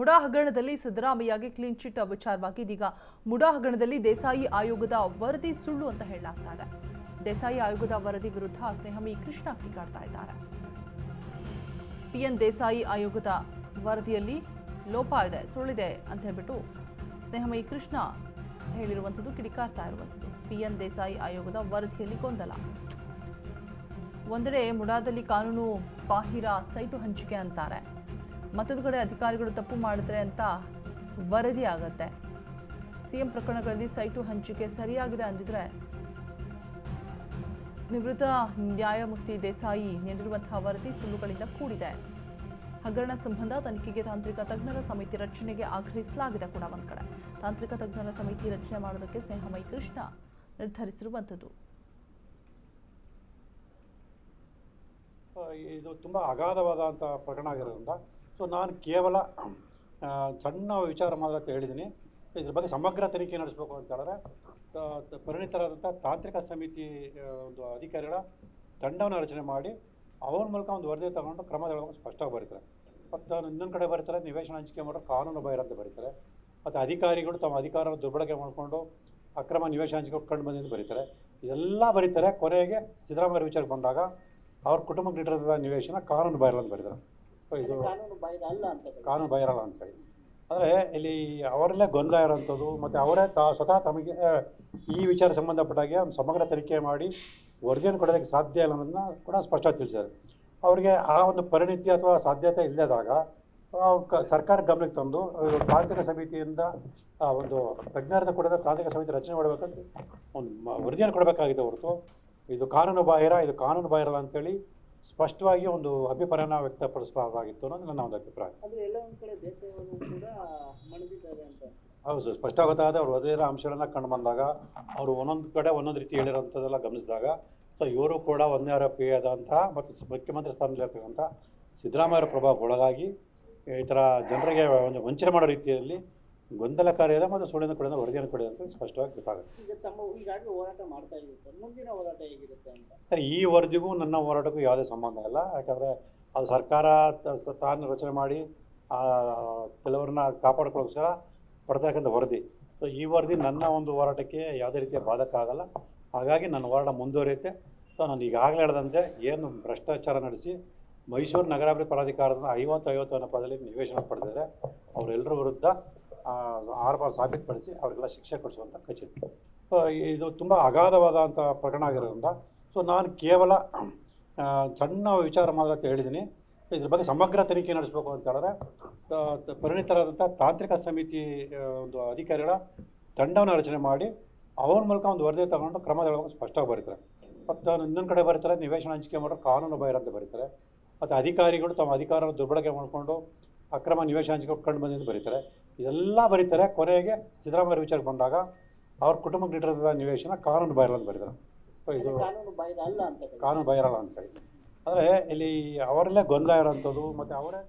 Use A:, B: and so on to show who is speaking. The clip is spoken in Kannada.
A: ಮುಡಾ ಹಗರಣದಲ್ಲಿ ಸಿದ್ದರಾಮಯ್ಯಗೆ ಕ್ಲೀನ್ ಚಿಟ್ ವಿಚಾರವಾಗಿ ಇದೀಗ ಮುಡಾ ಹಗರಣದಲ್ಲಿ ದೇಸಾಯಿ ಆಯೋಗದ ವರದಿ ಸುಳ್ಳು ಅಂತ ಹೇಳಲಾಗ್ತಾ ಇದೆ ದೇಸಾಯಿ ಆಯೋಗದ ವರದಿ ವಿರುದ್ಧ ಸ್ನೇಹಮಿ ಕೃಷ್ಣ ಕಿಡಿಕಾಡ್ತಾ ಇದ್ದಾರೆ. ಪಿಎನ್ ದೇಸಾಯಿ ಆಯೋಗದ ವರದಿಯಲ್ಲಿ ಲೋಪ ಇದೆ, ಸುಳ್ಳಿದೆ ಅಂತ ಹೇಳ್ಬಿಟ್ಟು ಸ್ನೇಹಮಯಿ ಕೃಷ್ಣ ಹೇಳಿರುವಂಥದ್ದು, ಕಿಡಿಕಾರ್ತಾ ಇರುವಂಥದ್ದು. ಪಿ ಎನ್ ದೇಸಾಯಿ ಆಯೋಗದ ವರದಿಯಲ್ಲಿ ಗೊಂದಲ. ಒಂದೆಡೆ ಮುಡಾದಲ್ಲಿ ಕಾನೂನು ಬಾಹಿರ ಸೈಟು ಹಂಚಿಕೆ ಅಂತಾರೆ. ಮತ್ತೊಂದು ಕಡೆ ಅಧಿಕಾರಿಗಳು ತಪ್ಪು ಮಾಡಿದ್ರೆ ಅಂತ ವರದಿ ಆಗತ್ತೆ. ಸಿಎಂ ಪ್ರಕರಣಗಳಲ್ಲಿ ಸೈಟು ಹಂಚಿಕೆ ಸರಿಯಾಗಿದೆ ಅಂದಿದ್ರೆ ನಿವೃತ್ತ ನ್ಯಾಯಮೂರ್ತಿ ದೇಸಾಯಿ ನೀಡಿರುವಂತಹ ವರದಿ ಸುಳ್ಳುಗಳಿಂದ ಕೂಡಿದೆ. ಹಗರಣ ಸಂಬಂಧ ತನಿಖೆಗೆ ತಾಂತ್ರಿಕ ತಜ್ಞರ ಸಮಿತಿ ರಚನೆಗೆ ಆಗ್ರಹಿಸಲಾಗಿದೆ ಕೂಡ ಒಂದ್ ಕಡೆ. ತಾಂತ್ರಿಕ ತಜ್ಞರ ಸಮಿತಿ ರಚನೆ ಮಾಡೋದಕ್ಕೆ ಸ್ನೇಹಮಯಿ ಕೃಷ್ಣ ನಿರ್ಧರಿಸಿರುವಂಥದ್ದು.
B: ಇದು ತುಂಬ ಅಗಾಧವಾದಂಥ ಪ್ರಕರಣ ಆಗಿರೋದ್ರಿಂದ ಸೊ ನಾನು ಕೇವಲ ಸಣ್ಣ ವಿಚಾರ ಮಾತ್ರ ಅಂತ ಹೇಳಿದ್ದೀನಿ. ಇದ್ರ ಬಗ್ಗೆ ಸಮಗ್ರ ತನಿಖೆ ನಡೆಸಬೇಕು ಅಂತ ಹೇಳಿದ್ರೆ ಪರಿಣಿತರಾದಂಥ ತಾಂತ್ರಿಕ ಸಮಿತಿ ಒಂದು ಅಧಿಕಾರಿಗಳ ತಂಡವನ್ನು ರಚನೆ ಮಾಡಿ ಅವ್ರ ಮೂಲಕ ಒಂದು ವರದಿ ತಗೊಂಡು ಕ್ರಮ ತಗೊಳ್ಳೋಕೆ ಸ್ಪಷ್ಟವಾಗಿ ಬರೀತಾರೆ. ಮತ್ತು ಇನ್ನೊಂದು ಕಡೆ ಬರೀತಾರೆ, ನಿವೇಶನ ಹಂಚಿಕೆ ಮಾಡೋ ಕಾನೂನು ಬಾಹಿರ ಅಂತ ಬರೀತಾರೆ. ಮತ್ತು ಅಧಿಕಾರಿಗಳು ತಮ್ಮ ಅಧಿಕಾರವನ್ನು ದುರ್ಬಳಕೆ ಮಾಡಿಕೊಂಡು ಅಕ್ರಮ ನಿವೇಶನ ಹಂಚಿಕೆ ಕಂಡು ಬಂದಿದ್ದು ಬರೀತಾರೆ. ಇದೆಲ್ಲ ಬರೀತಾರೆ, ಕೊನೆಗೆ ಸಿದ್ದರಾಮಯ್ಯ ವಿಚಾರಕ್ಕೆ ಬಂದಾಗ, ಅವ್ರ ಕುಟುಂಬಕ್ಕೆ ನೀಡಿರೋ ನಿವೇಶನ ಕಾನೂನು ಬಾಹಿರ ಅಂತ ಬರೀತಾರೆ. ಸೊ ಇದು
C: ಕಾನೂನು ಬಾಹಿರ ಅಲ್ಲ ಅಂತ ಹೇಳಿ.
B: ಕಾನೂನು ಬಾಹಿರಲ್ಲ ಅಂತ ಆದರೆ ಇಲ್ಲಿ ಅವರಲ್ಲೇ ಗೊಂದಲ ಇರೋಂಥದ್ದು ಮತ್ತು ಅವರೇ ತಾ ಸ್ವತಃ ತಮಗೆ ಈ ವಿಚಾರ ಸಂಬಂಧಪಟ್ಟಾಗೆ ಒಂದು ಸಮಗ್ರ ತನಿಖೆ ಮಾಡಿ ವರದಿಯನ್ನು ಕೊಡೋದಕ್ಕೆ ಸಾಧ್ಯ ಇಲ್ಲ ಅನ್ನೋದನ್ನ ಕೂಡ ಸ್ಪಷ್ಟವಾಗಿ ತಿಳಿಸಿದ್ದಾರೆ. ಅವರಿಗೆ ಆ ಒಂದು ಪರಿಣಿತಿ ಅಥವಾ ಸಾಧ್ಯತೆ ಇಲ್ಲದಾಗ ಸರ್ಕಾರ ಗಮನಕ್ಕೆ ತಂದು ತಾಂತ್ರಿಕ ಸಮಿತಿಯಿಂದ ಆ, ಒಂದು ತಜ್ಞರನ್ನು ಕೂಡ ತಾಂತ್ರಿಕ ಸಮಿತಿ ರಚನೆ ಮಾಡಬೇಕಂತ ಒಂದು ವರದಿಯನ್ನು ಕೊಡಬೇಕಾಗಿದೆ ಹೊರತು. ಇದು ಕಾನೂನು ಬಾಹಿರ ಇದು ಕಾನೂನು ಬಾಹಿರಲ್ಲ ಅಂತೇಳಿ ಸ್ಪಷ್ಟವಾಗಿ ಒಂದು ಅಭಿಪ್ರಾಯನ ವ್ಯಕ್ತಪಡಿಸಬಹುದಾಗಿತ್ತು ಅನ್ನೋದು ನನ್ನ ಒಂದು ಅಭಿಪ್ರಾಯ. ಹೌದು ಸರ್ ಸ್ಪಷ್ಟ ಗೊತ್ತಾಗದೆ ಅವರು ಅದೇ ಅಂಶಗಳನ್ನ ಕಂಡು ಬಂದಾಗ ಅವರು ಒಂದೊಂದು ಕಡೆ ಒಂದೊಂದು ರೀತಿ ಹೇಳಿರೋಂಥದ್ದೆಲ್ಲ ಗಮನಿಸಿದಾಗ ಸೊ ಇವರು ಕೂಡ ಒಂದೇ ಆದಂತಹ ಮತ್ತು ಮುಖ್ಯಮಂತ್ರಿ ಸ್ಥಾನದಲ್ಲಿರ್ತಕ್ಕಂಥ ಸಿದ್ದರಾಮಯ್ಯ ಪ್ರಭಾವಕ್ಕೆ ಒಳಗಾಗಿ ಈ ಥರ ಜನರಿಗೆ ಒಂದು ವಂಚನೆ ಮಾಡೋ ರೀತಿಯಲ್ಲಿ ಗೊಂದಲಕಾರಿಯಾದ ಮತ್ತು ಸುಳ್ಳಿನ ಕೊಡೋದು ವರದಿಯನ್ನು ಕೊಡೋದು ಅಂತ ಸ್ಪಷ್ಟವಾಗಿ ಗೊತ್ತಾಗುತ್ತೆ
C: ಈಗ ತಮ್ಮ ಈಗಾಗಲೇ ಹೋರಾಟ ಮಾಡ್ತಾ ಇದ್ದೀವಿ ಸರ್. ಮುಂದಿನ ಹೋರಾಟ ಹೇಗಿರುತ್ತೆ ಅಂತ?
B: ಸರ್ ಈ ವರದಿಗೂ ನನ್ನ ಹೋರಾಟಕ್ಕೂ ಯಾವುದೇ ಸಂಬಂಧ ಇಲ್ಲ. ಯಾಕಂದರೆ ಅದು ಸರ್ಕಾರ ತಾನು ರಚನೆ ಮಾಡಿ ಕೆಲವ್ರನ್ನ ಕಾಪಾಡ್ಕೊಳ್ಳೋಸ್ಕರ ಪಡ್ತಕ್ಕಂಥ ವರದಿ. ಸೊ ಈ ವರದಿ ನನ್ನ ಒಂದು ಹೋರಾಟಕ್ಕೆ ಯಾವುದೇ ರೀತಿಯ ಬಾಧಕ ಆಗಲ್ಲ. ಹಾಗಾಗಿ ನನ್ನ ಹೋರಾಟ ಮುಂದುವರಿಯುತ್ತೆ. ಸೊ ನಾನು ಈಗಾಗಲೇ ಹೇಳದಂತೆ ಏನು ಭ್ರಷ್ಟಾಚಾರ ನಡೆಸಿ ಮೈಸೂರು ನಗರಾಭಿವೃದ್ಧಿ ಪ್ರಾಧಿಕಾರದ ಐವತ್ತು ಐವತ್ತು ಅನ್ನೋ ಪದದಲ್ಲಿ ನಿವೇಶನ ಪಡೆದಿದ್ದಾರೆ. ಅವರೆಲ್ಲರ ವಿರುದ್ಧ ಆರೋಪ ಸಾಬೀತುಪಡಿಸಿ ಅವರಿಗೆಲ್ಲ ಶಿಕ್ಷೆ ಕೊಡಿಸುವಂಥ ಸೊ ಇದು ತುಂಬ ಅಗಾಧವಾದಂಥ ಪ್ರಕರಣ ಆಗಿರೋದ್ರಿಂದ ಸೊ ನಾನು ಕೇವಲ ಸಣ್ಣ ವಿಚಾರ ಮಾತ್ರ ಹೇಳಿದ್ದೀನಿ. ಇದ್ರ ಬಗ್ಗೆ ಸಮಗ್ರ ತನಿಖೆ ನಡೆಸಬೇಕು ಅಂತ ಹೇಳಿದ್ರೆ ಪರಿಣಿತರಾದಂಥ ತಾಂತ್ರಿಕ ಸಮಿತಿ ಒಂದು ಅಧಿಕಾರಿಗಳ ತಂಡವನ್ನು ರಚನೆ ಮಾಡಿ ಅವ್ರ ಮೂಲಕ ಒಂದು ವರದಿ ತಗೊಂಡು ಕ್ರಮ ತಗೊಳ್ಳೋಕೆ ಸ್ಪಷ್ಟವಾಗಿ ಬರೀತಾರೆ. ಮತ್ತು ಇನ್ನೊಂದು ಕಡೆ ಬರೀತಾರೆ, ನಿವೇಶನ ಹಂಚಿಕೆ ಮಾಡೋ ಕಾನೂನು ಬಾಹಿರ ಅಂತ ಬರೀತಾರೆ. ಮತ್ತು ಅಧಿಕಾರಿಗಳು ತಮ್ಮ ಅಧಿಕಾರವನ್ನು ದುರ್ಬಳಕೆ ಮಾಡಿಕೊಂಡು ಅಕ್ರಮ ನಿವೇಶನ ಹಂಚಿಕೆ ಕಂಡು ಬಂದಿದ್ದು ಬರೀತಾರೆ. ಇದೆಲ್ಲ ಬರೀತಾರೆ. ಕೊನೆಗೆ ಸಿದ್ದರಾಮಯ್ಯ ವಿಚಾರಕ್ಕೆ ಬಂದಾಗ ಅವ್ರ ಕುಟುಂಬಕ್ಕೆ ನೀಡಿರೋದ ನಿವೇಶನ ಕಾನೂನು ಬಾಹಿರ ಅಂತ ಬರೀತಾರೆ. ಇದು
C: ಕಾನೂನು ಬಾಹಿರ ಅಲ್ಲ ಅಂತ ಹೇಳಿ.
B: ಕಾನೂನು ಬಾಹಿರಲ್ಲ ಅಂತ ಹೇಳಿ. ಆದರೆ ಇಲ್ಲಿ ಅವರಲ್ಲೇ ಗೊಂದಲ ಇರೋಂಥದ್ದು ಮತ್ತು ಅವರೇ